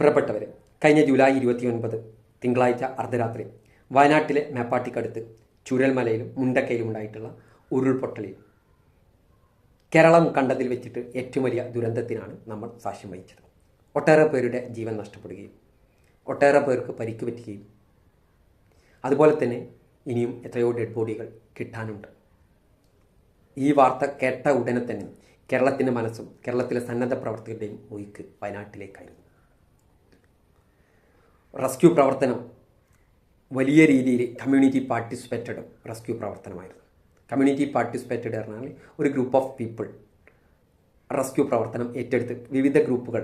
പ്രിയപ്പെട്ടവരെ കഴിഞ്ഞ ജൂലൈ ഇരുപത്തിയൊൻപത് തിങ്കളാഴ്ച അർദ്ധരാത്രി വയനാട്ടിലെ മേപ്പാട്ടിക്കടുത്ത് ചുരൽമലയിലും മുണ്ടക്കയിലും ഉണ്ടായിട്ടുള്ള ഉരുൾപൊട്ടലിൽ. കേരളം കണ്ടതിൽ വെച്ചിട്ട് ഏറ്റവും വലിയ ദുരന്തത്തിനാണ് നമ്മൾ സാക്ഷ്യം വഹിച്ചത്. ഒട്ടേറെ പേരുടെ ജീവൻ നഷ്ടപ്പെടുകയും ഒട്ടേറെ പേർക്ക് പരിക്ക് പറ്റുകയും. അതുപോലെ തന്നെ ഇനിയും എത്രയോ ഡെഡ് ബോഡികൾ കിട്ടാനുണ്ട്. ഈ വാർത്ത കേട്ട ഉടനെ തന്നെ കേരളത്തിന്റെ മനസ്സും കേരളത്തിലെ സന്നദ്ധ പ്രവർത്തകരുടെയും ഒഴുക്ക് വയനാട്ടിലേക്കായിരുന്നു. റെസ്ക്യൂ പ്രവർത്തനം വലിയ രീതിയിൽ കമ്മ്യൂണിറ്റി പാർട്ടിസിപ്പേറ്റഡ് റെസ്ക്യൂ പ്രവർത്തനമായിരുന്നു. കമ്മ്യൂണിറ്റി പാർട്ടിസിപ്പേറ്റഡ് പറഞ്ഞാൽ ഒരു ഗ്രൂപ്പ് ഓഫ് പീപ്പിൾ റെസ്ക്യൂ പ്രവർത്തനം ഏറ്റെടുത്ത് വിവിധ ഗ്രൂപ്പുകൾ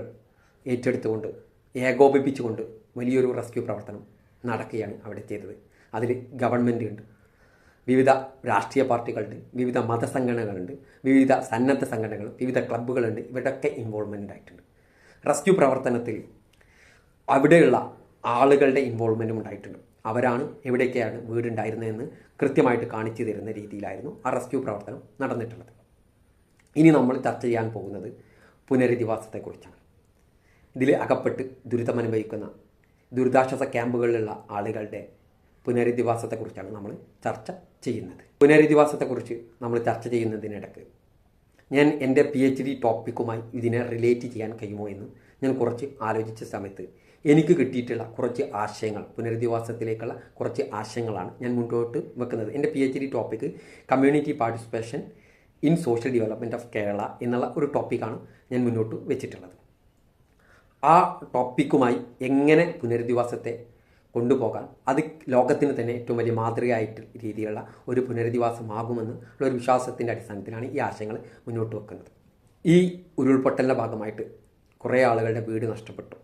ഏറ്റെടുത്തുകൊണ്ട് ഏകോപിപ്പിച്ചുകൊണ്ട് വലിയൊരു റെസ്ക്യൂ പ്രവർത്തനം നടക്കുകയാണ് അവിടെ ചെയ്തത്. അതിൽ ഗവൺമെന്റ് ഉണ്ട് വിവിധ രാഷ്ട്രീയ പാർട്ടികളുണ്ട് വിവിധ മതസംഘടനകളുണ്ട് വിവിധ സന്നദ്ധ സംഘടനകൾ വിവിധ ക്ലബ്ബുകളുണ്ട് ഇവരുടെയൊക്കെ ഇൻവോൾവ്മെന്റ് ആയിട്ടുണ്ട്. റെസ്ക്യൂ പ്രവർത്തനത്തിൽ അവിടെയുള്ള ആളുകളുടെ ഇൻവോൾവ്മെന്റും ഉണ്ടായിട്ടുണ്ട്. അവരാണ് എവിടെയൊക്കെയാണ് വീടുണ്ടായിരുന്നതെന്ന് കൃത്യമായിട്ട് കാണിച്ചു തരുന്ന രീതിയിലായിരുന്നു ആ റെസ്ക്യൂ പ്രവർത്തനം നടന്നിട്ടുള്ളത്. ഇനി നമ്മൾ ചർച്ച ചെയ്യാൻ പോകുന്നത് പുനരധിവാസത്തെക്കുറിച്ചാണ്. ഇതിൽ അകപ്പെട്ട് ദുരിതമനുഭവിക്കുന്ന ദുരിതാശ്വാസ ക്യാമ്പുകളിലുള്ള ആളുകളുടെ പുനരധിവാസത്തെക്കുറിച്ചാണ് നമ്മൾ ചർച്ച ചെയ്യുന്നത്. പുനരധിവാസത്തെക്കുറിച്ച് നമ്മൾ ചർച്ച ചെയ്യുന്നതിനിടക്ക് ഞാൻ എന്റെ പി എച്ച് ഡി ടോപ്പിക്കുമായി ഇതിനെ റിലേറ്റ് ചെയ്യാൻ കഴിയുമോ എന്ന് ഞാൻ കുറച്ച് ആലോചിച്ച സമയത്ത് എനിക്ക് കിട്ടിയിട്ടുള്ള കുറച്ച് ആശയങ്ങൾ പുനരധിവാസത്തിലേക്കുള്ള കുറച്ച് ആശയങ്ങളാണ് ഞാൻ മുന്നോട്ട് വെക്കുന്നത്. എന്റെ P H D topic community participation in social development of Kerala എന്നുള്ള ഒരു ടോപ്പിക്കാണ് ഞാൻ മുന്നോട്ട് വെച്ചിട്ടുള്ളത്. ആ ടോപ്പിക്കുമായി എങ്ങനെ പുനരധിവാസത്തെ കൊണ്ടുപോകാൻ അത് ലോകത്തിന് തന്നെ ഏറ്റവും വലിയ മാതൃകയായിട്ട് രീതിയിലുള്ള ഒരു പുനരധിവാസമാകുമെന്ന് ഉള്ള ഒരു വിശ്വാസത്തിന്റെ അടിസ്ഥാനത്തിലാണ് ഈ ആശയങ്ങൾ മുന്നോട്ട് വെക്കുന്നത്. ഈ ഉരുൾപൊട്ടലിന്റെ ഭാഗമായിട്ട് കുറേ ആളുകളുടെ വീട് നഷ്ടപ്പെട്ടു.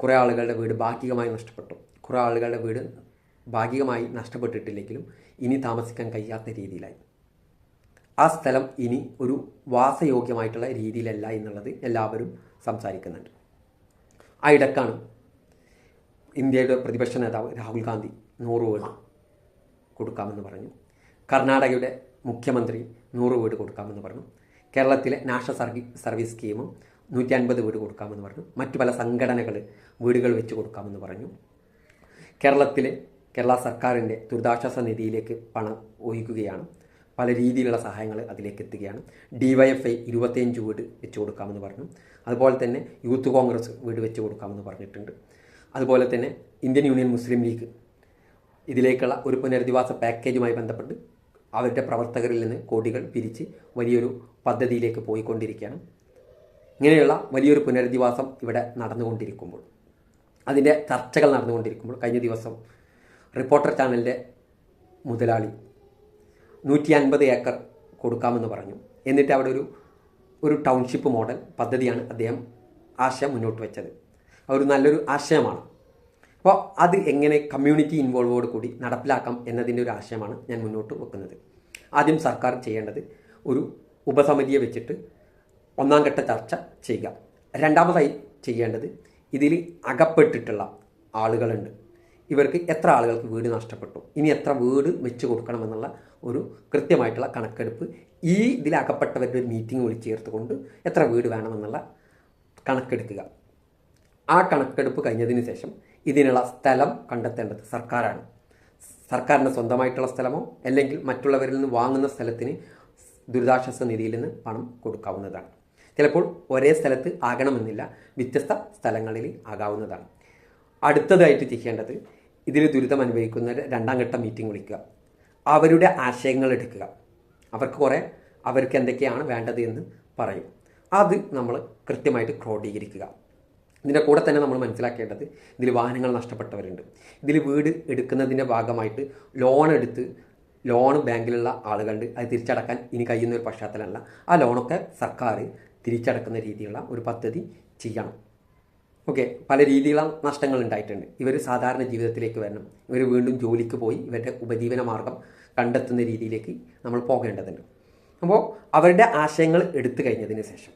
കുറേ ആളുകളുടെ വീട് ഭാഗികമായി നഷ്ടപ്പെട്ടു. കുറേ ആളുകളുടെ വീട് ഭാഗികമായി നഷ്ടപ്പെട്ടിട്ടില്ലെങ്കിലും ഇനി താമസിക്കാൻ കഴിയാത്ത രീതിയിലായി. ആ സ്ഥലം ഇനി ഒരു വാസയോഗ്യമായിട്ടുള്ള രീതിയിലല്ല എന്നുള്ളത് എല്ലാവരും സംസാരിക്കുന്നുണ്ട്. ആ ഇടക്കാണ് ഇന്ത്യയുടെ പ്രതിപക്ഷ നേതാവ് രാഹുൽ ഗാന്ധി നൂറ് വീട് കൊടുക്കാമെന്ന് പറഞ്ഞു. കർണാടകയുടെ മുഖ്യമന്ത്രി നൂറ് വീട് കൊടുക്കാമെന്ന് പറഞ്ഞു. കേരളത്തിലെ നാഷണൽ സർവീസ് സർവീസ് സ്കീമും നൂറ്റി അൻപത് വീട് കൊടുക്കാമെന്ന് പറഞ്ഞു. മറ്റു പല സംഘടനകൾ വീടുകൾ വെച്ച് കൊടുക്കാമെന്ന് പറഞ്ഞു. കേരളത്തിലെ കേരള സർക്കാരിന്റെ ദുരിതാശ്വാസ നിധിയിലേക്ക് പണം ഒഴിക്കുകയാണ്. പല രീതിയിലുള്ള സഹായങ്ങൾ അതിലേക്ക് എത്തുകയാണ്. ഡി വൈ എഫ് ഐ ഇരുപത്തിയഞ്ച് വീട് വെച്ച് കൊടുക്കാമെന്ന് പറഞ്ഞു. അതുപോലെ തന്നെ യൂത്ത് കോൺഗ്രസ് വീട് വെച്ച് കൊടുക്കാമെന്ന് പറഞ്ഞിട്ടുണ്ട്. അതുപോലെ തന്നെ ഇന്ത്യൻ യൂണിയൻ മുസ്ലിം ലീഗ് ഇതിലേക്കുള്ള ഒരു പുനരധിവാസ പാക്കേജുമായി ബന്ധപ്പെട്ട് അവരുടെ പ്രവർത്തകരിൽ നിന്ന് കോടികൾ പിരിച്ച് വലിയൊരു പദ്ധതിയിലേക്ക് പോയിക്കൊണ്ടിരിക്കുകയാണ്. ഇങ്ങനെയുള്ള വലിയൊരു പുനരധിവാസം ഇവിടെ നടന്നുകൊണ്ടിരിക്കുമ്പോൾ അതിന്റെ ചർച്ചകൾ നടന്നുകൊണ്ടിരിക്കുമ്പോൾ കഴിഞ്ഞ ദിവസം റിപ്പോർട്ടർ ചാനലിന്റെ മുതലാളി നൂറ്റി അൻപത് ഏക്കർ കൊടുക്കാമെന്ന് പറഞ്ഞു. എന്നിട്ട് അവിടെ ഒരു ഒരു ടൗൺഷിപ്പ് മോഡൽ പദ്ധതിയാണ് അദ്ദേഹം ആശയം മുന്നോട്ട് വെച്ചത്. അതൊരു നല്ലൊരു ആശയമാണ്. അപ്പോൾ അത് എങ്ങനെ കമ്മ്യൂണിറ്റി ഇൻവോൾവോട് കൂടി നടപ്പിലാക്കാം എന്നതിന്റെ ഒരു ആശയമാണ് ഞാൻ മുന്നോട്ട് വെക്കുന്നത്. ആദ്യം സർക്കാർ ചെയ്യേണ്ടത് ഒരു ഉപസമിതിയെ വെച്ചിട്ട് ഒന്നാം ഘട്ട ചർച്ച ചെയ്യുക. രണ്ടാമതായി ചെയ്യേണ്ടത് ഇതിൽ അകപ്പെട്ടിട്ടുള്ള ആളുകളുണ്ട്. ഇവർക്ക് എത്ര ആളുകൾക്ക് വീട് നഷ്ടപ്പെട്ടു? ഇനി എത്ര വീട് വെച്ച് കൊടുക്കണമെന്നുള്ള ഒരു കൃത്യമായിട്ടുള്ള കണക്കെടുപ്പ് ഈ ഇതിലകപ്പെട്ടവരുടെ ഒരു മീറ്റിംഗ് വിളിച്ചു ചേർത്തുകൊണ്ട് എത്ര വീട് വേണമെന്നുള്ള കണക്കെടുക്കുക. ആ കണക്കെടുപ്പ് കഴിഞ്ഞതിന് ശേഷം ഇതിനുള്ള സ്ഥലം കണ്ടെത്തേണ്ടത് സർക്കാരാണ്. സർക്കാരിന്റെ സ്വന്തമായിട്ടുള്ള സ്ഥലമോ അല്ലെങ്കിൽ മറ്റുള്ളവരിൽ നിന്ന് വാങ്ങുന്ന സ്ഥലത്തിന് ദുരിതാശ്വാസ നിധിയിൽ നിന്ന് പണം കൊടുക്കാവുന്നതാണ്. ചിലപ്പോൾ ഒരേ സ്ഥലത്ത് ആകണമെന്നില്ല. വ്യത്യസ്ത സ്ഥലങ്ങളിൽ ആകാവുന്നതാണ്. അടുത്തതായിട്ട് ചെയ്യേണ്ടത് ഇതിൽ ദുരിതം അനുഭവിക്കുന്ന രണ്ടാം ഘട്ട മീറ്റിംഗ് വിളിക്കുക. അവരുടെ ആശയങ്ങൾ എടുക്കുക. അവർക്ക് കുറേ അവർക്ക് എന്തൊക്കെയാണ് വേണ്ടത് എന്ന് പറയും. അത് നമ്മൾ കൃത്യമായിട്ട് ക്രോഡീകരിക്കുക. ഇതിന്റെ കൂടെ തന്നെ നമ്മൾ മനസ്സിലാക്കേണ്ടത് ഇതിൽ വാഹനങ്ങൾ നഷ്ടപ്പെട്ടവരുണ്ട്. ഇതിൽ വീട് എടുക്കുന്നതിന്റെ ഭാഗമായിട്ട് ലോൺ എടുത്ത് ലോൺ ബാങ്കിലുള്ള ആളുകളുണ്ട്. അത് തിരിച്ചടക്കാൻ ഇനി കഴിയുന്ന ഒരു പശ്ചാത്തലമല്ല. ആ ലോണൊക്കെ സർക്കാർ തിരിച്ചടക്കുന്ന രീതിയിലുള്ള ഒരു പദ്ധതി ചെയ്യണം. ഓക്കെ പല രീതിയിലുള്ള നഷ്ടങ്ങൾ ഉണ്ടായിട്ടുണ്ട്. ഇവർ സാധാരണ ജീവിതത്തിലേക്ക് വരണം. ഇവർ വീണ്ടും ജോലിക്ക് പോയി ഇവരുടെ ഉപജീവന മാർഗം കണ്ടെത്തുന്ന രീതിയിലേക്ക് നമ്മൾ പോകേണ്ടതുണ്ട്. അപ്പോൾ അവരുടെ ആശയങ്ങൾ എടുത്തു കഴിഞ്ഞതിന് ശേഷം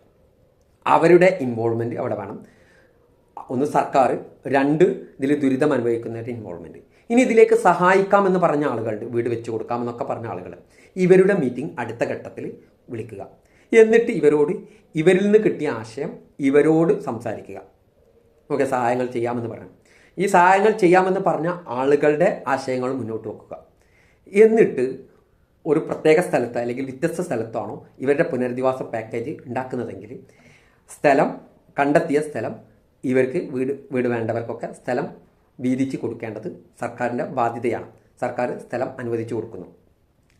അവരുടെ ഇൻവോൾവ്മെന്റ് അവിടെ വേണം. ഒന്ന് സർക്കാർ രണ്ട് ഇതിൽ ദുരിതം അനുഭവിക്കുന്നവരുടെ ഇൻവോൾവ്മെന്റ് ഇനി ഇതിലേക്ക് സഹായിക്കാമെന്ന് പറഞ്ഞ ആളുകളുണ്ട് വീട് വെച്ച് കൊടുക്കാമെന്നൊക്കെ പറഞ്ഞ ആളുകൾ ഇവരുടെ മീറ്റിംഗ് അടുത്ത ഘട്ടത്തിൽ വിളിക്കുക. എന്നിട്ട് ഇവരോട് ഇവരിൽ നിന്ന് കിട്ടിയ ആശയം ഇവരോട് സംസാരിക്കുക. ഓക്കെ സഹായങ്ങൾ ചെയ്യാമെന്ന് പറയണം. ഈ സഹായങ്ങൾ ചെയ്യാമെന്ന് പറഞ്ഞ ആളുകളുടെ ആശയങ്ങൾ മുന്നോട്ട് വെക്കുക. എന്നിട്ട് ഒരു പ്രത്യേക സ്ഥലത്ത് അല്ലെങ്കിൽ വ്യത്യസ്ത സ്ഥലത്താണോ ഇവരുടെ പുനരധിവാസ പാക്കേജ് ഉണ്ടാക്കുന്നതെങ്കിൽ സ്ഥലം കണ്ടെത്തിയ സ്ഥലം ഇവർക്ക് വീട് വീട് വേണ്ടവർക്കൊക്കെ സ്ഥലം വീതിച്ച് കൊടുക്കേണ്ടത് സർക്കാരിന്റെ ബാധ്യതയാണ്. സർക്കാർ സ്ഥലം അനുവദിച്ചു കൊടുക്കുന്നു.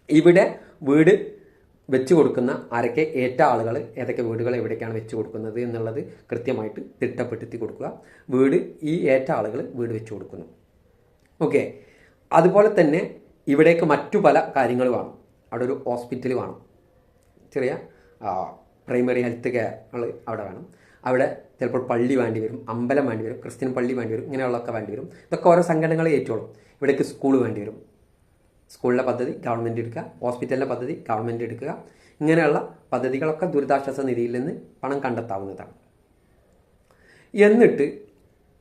ഇവിടെ വീട് വെച്ച് കൊടുക്കുന്ന ആരൊക്കെ ഏറ്റ ആളുകൾ ഏതൊക്കെ വീടുകൾ എവിടേക്കാണ് വെച്ച് കൊടുക്കുന്നത് എന്നുള്ളത് കൃത്യമായിട്ട് തിട്ടപ്പെടുത്തി കൊടുക്കുക. വീട് ഈ ഏറ്റ ആളുകൾ വീട് വെച്ച് കൊടുക്കുന്നു ഓക്കെ. അതുപോലെ തന്നെ ഇവിടേക്ക് മറ്റു പല കാര്യങ്ങൾ വേണം. അവിടെ ഒരു ഹോസ്പിറ്റൽ വേണം. ചെറിയ പ്രൈമറി ഹെൽത്ത് കെയർ അവിടെ വേണം. അവിടെ ചിലപ്പോൾ പള്ളി വേണ്ടി വരും അമ്പലം വേണ്ടി വരും ക്രിസ്ത്യൻ പള്ളി വേണ്ടി വരും ഇങ്ങനെയുള്ളതൊക്കെ വേണ്ടി വരും. ഇതൊക്കെ ഓരോ സംഘടനകളെ ഏറ്റോളും ഇവിടേക്ക് സ്കൂൾ വേണ്ടി വരും. സ്കൂളിലെ പദ്ധതി ഗവൺമെന്റ് എടുക്കുക. ഹോസ്പിറ്റലിലെ പദ്ധതി ഗവൺമെന്റ് എടുക്കുക. ഇങ്ങനെയുള്ള പദ്ധതികളൊക്കെ ദുരിതാശ്വാസ നിധിയിൽ നിന്ന് പണം കണ്ടെത്താവുന്നതാണ്. എന്നിട്ട്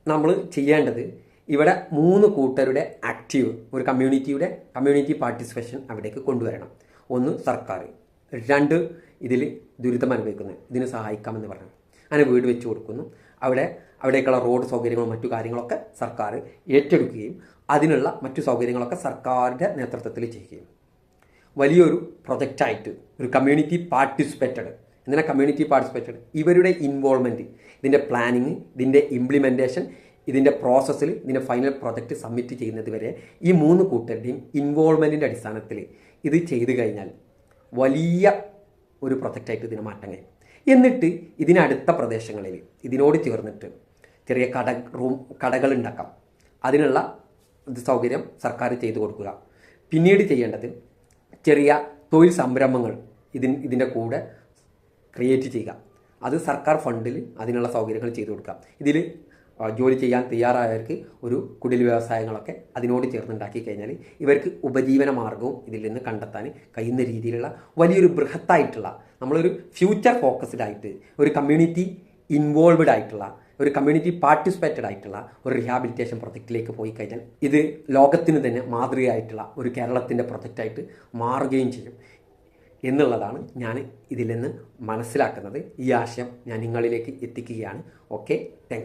നമ്മൾ ചെയ്യേണ്ടത് ഇവിടെ മൂന്ന് കൂട്ടരുടെ ആക്റ്റീവ് ഒരു കമ്മ്യൂണിറ്റിയുടെ കമ്മ്യൂണിറ്റി പാർട്ടിസിപ്പേഷൻ അവിടേക്ക് കൊണ്ടുവരണം. ഒന്ന് സർക്കാർ. രണ്ട് ഇതിൽ ദുരിതം അനുഭവിക്കുന്നത് ഇതിന് സഹായിക്കാമെന്ന് പറഞ്ഞു. അങ്ങനെ വീട് വെച്ച് കൊടുക്കുന്നു. അവിടെ അവിടേക്കുള്ള റോഡ് സൗകര്യങ്ങളും മറ്റു കാര്യങ്ങളൊക്കെ സർക്കാർ ഏറ്റെടുക്കുകയും അതിനുള്ള മറ്റു സൗകര്യങ്ങളൊക്കെ സർക്കാരിന്റെ നേതൃത്വത്തിൽ ചെയ്യുകയും. വലിയൊരു പ്രൊജക്റ്റായിട്ട് ഒരു കമ്മ്യൂണിറ്റി പാർട്ടിസിപ്പേറ്റഡ് എന്തിനാ കമ്മ്യൂണിറ്റി പാർട്ടിസിപ്പേറ്റഡ് ഇവരുടെ ഇൻവോൾവ്മെന്റ് ഇതിന്റെ പ്ലാനിങ് ഇതിന്റെ ഇംപ്ലിമെന്റേഷൻ ഇതിന്റെ പ്രോസസ്സിൽ ഇതിന്റെ ഫൈനൽ പ്രൊജക്റ്റ് സബ്മിറ്റ് ചെയ്യുന്നത് വരെ ഈ മൂന്ന് കൂട്ടരുടെയും ഇൻവോൾവ്മെന്റിന്റെ അടിസ്ഥാനത്തിൽ ഇത് ചെയ്തു കഴിഞ്ഞാൽ വലിയ ഒരു പ്രൊജക്റ്റായിട്ട് ഇതിനെ മാറ്റാൻ കഴിയും എന്നിട്ട് ഇതിനടുത്ത പ്രദേശങ്ങളിൽ ഇതിനോട് ചേർന്നിട്ട് ചെറിയ കട റൂം കടകൾ ഉണ്ടാക്കാം അതിനുള്ള സൗകര്യം സർക്കാർ ചെയ്തു കൊടുക്കുക. പിന്നീട് ചെയ്യേണ്ടത് ചെറിയ തൊഴിൽ സംരംഭങ്ങൾ ഇതിന് ഇതിന്റെ കൂടെ ക്രിയേറ്റ് ചെയ്യുക. അത് സർക്കാർ ഫണ്ടിൽ അതിനുള്ള സൗകര്യങ്ങൾ ചെയ്തു കൊടുക്കുക. ഇതിൽ ജോലി ചെയ്യാൻ തയ്യാറായവർക്ക് ഒരു കുടിൽ വ്യവസായങ്ങളൊക്കെ അതിനോട് ചേർന്നുണ്ടാക്കി കഴിഞ്ഞാൽ ഇവർക്ക് ഉപജീവന മാർഗവും ഇതിൽ നിന്ന് കണ്ടെത്താൻ കഴിയുന്ന രീതിയിലുള്ള വലിയൊരു ബൃഹത്തായിട്ടുള്ള നമ്മളൊരു ഫ്യൂച്ചർ ഫോക്കസ്ഡ് ആയിട്ട് ഒരു കമ്മ്യൂണിറ്റി ഇൻവോൾവ്ഡ് ആയിട്ടുള്ള ഒരു കമ്മ്യൂണിറ്റി പാർട്ടിസിപ്പേറ്റഡ് ആയിട്ടുള്ള ഒരു റീഹാബിലിറ്റേഷൻ പ്രൊജക്റ്റിലേക്ക് പോയി കഴിഞ്ഞാൽ ഇത് ലോകത്തിന് തന്നെ മാതൃകയായിട്ടുള്ള ഒരു കേരളത്തിന്റെ പ്രൊജക്റ്റായിട്ട് മാറുകയും ചെയ്യും. എന്നുള്ളതാണ് ഞാൻ ഇതിൽ നിന്ന് മനസ്സിലാക്കുന്നത്. ഈ ആശയം ഞാൻ നിങ്ങളിലേക്ക് എത്തിക്കുകയാണ്. Okay thank